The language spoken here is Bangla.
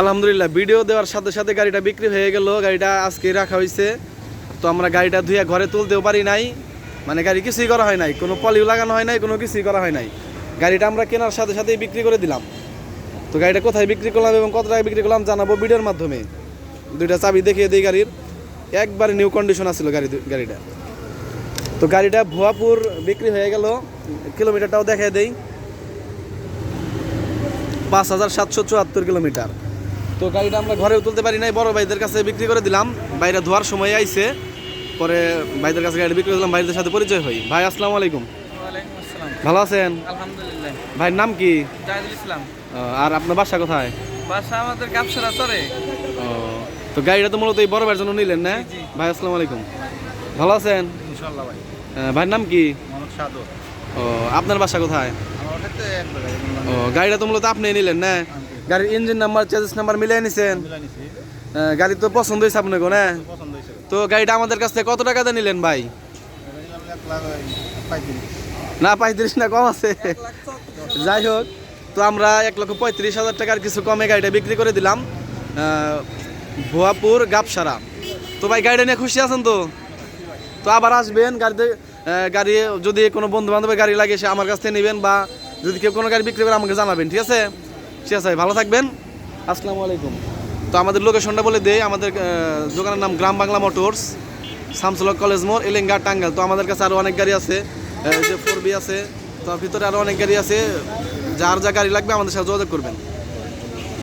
আলহামদুলিল্লাহ, ভিডিও দেওয়ার সাথে সাথে গাড়িটা বিক্রি হয়ে গেল, গাড়িটা আজকে রাখা হয়েছে তো আমরা গাড়িটা ধুয়ে ঘরে তুলতেও পারি নাই। মানে গাড়ি কিছুই করা হয় নাই, কোনো পলিও লাগানো হয় নাই, কোনো কিছুই করা হয় নাই। গাড়িটা আমরা কেনার সাথে সাথেই বিক্রি করে দিলাম। তো গাড়িটা কোথায় বিক্রি করলাম এবং কত টাকা বিক্রি করলাম জানাব ভিডিওর মাধ্যমে। দুইটা চাবি দেখিয়ে দিই গাড়ির। একবারে নিউ কন্ডিশন আছিল গাড়ি, গাড়িটা। তো গাড়িটা ভুয়াপুর বিক্রি হয়ে গেল। কিলোমিটারটাও দেখিয়ে দেই। পাঁচ হাজার সাতশো চুয়াত্তর কিলোমিটার। তো গাড়িটা আমরা ঘরেও তুলতে পারি নাই। বড় ভাইদের কাছে বিক্রি করে দিলাম। বাইরে ধোয়ার সময় আইছে। পরে ভাইদের কাছে গাড়ি বিক্রি করে দিলাম ভাইদের সাথে পরিচয় হই। ভাই আসসালামু আলাইকুম। ভালো আছেন? আলহামদুলিল্লাহ। ভাইয়ের নাম কি? জাহিদুল ইসলাম। আর আপনার বাসা কোথায়? বাসা আমাদের কাপসরা চরে। ও তো গাড়িটা তো মূলত এই বড় ভাইয়ের জন্য নিলেন না। ভাই আসসালামু আলাইকুম। ভালো আছেন? ইনশাল্লাহ ভাই। ভাইয়ের নাম কি? মোহাম্মদ সাদু ও আপনার বাসা কোথায়? ও গাড়িটা তো মূলত আপনি নিলেন না? গাড়ির ইঞ্জিন নাম্বার চেজিস নাম্বার মিলিয়ে নিছেন? নিছি। গাড়ি তো পছন্দ হয়েছে আপনাকে না? তো গাড়িটা আমাদের কাছ থেকে কত টাকাতে নিলেন ভাই? না পঁয়ত্রিশ না কম আছে। যাই হোক তো আমরা এক লক্ষ পঁয়ত্রিশ হাজার টাকার কিছু কমে গাড়িটা বিক্রি করে দিলাম। ভুয়াপুর গাপসারা তো ভাই গাড়িটা নিয়ে খুশি আছেন তো? তো আবার আসবেন গাড়িতে গাড়ি যদি কোনো বন্ধু বান্ধবের গাড়ি লাগে সে আমার কাছ থেকে নেবেন বা যদি কেউ কোনো গাড়ি বিক্রি করে আমাকে জানাবেন ঠিক আছে? ঠিক আছে ভালো থাকবেন। আসসালামু আলাইকুম। তো আমাদের লোকেশনটা বলে দেয় আমাদের দোকানের নাম গ্রাম বাংলা মোটরস, শামসুলক কলেজ মোড়, এলেঙ্গা টাঙ্গাল তো আমাদের কাছে আরও অনেক গাড়ি আছে যে ফোর বি আছে, তো ভিতরে আরও অনেক গাড়ি আছে, যার যা গাড়ি লাগবে আমাদের সাথে যোগাযোগ করবেন।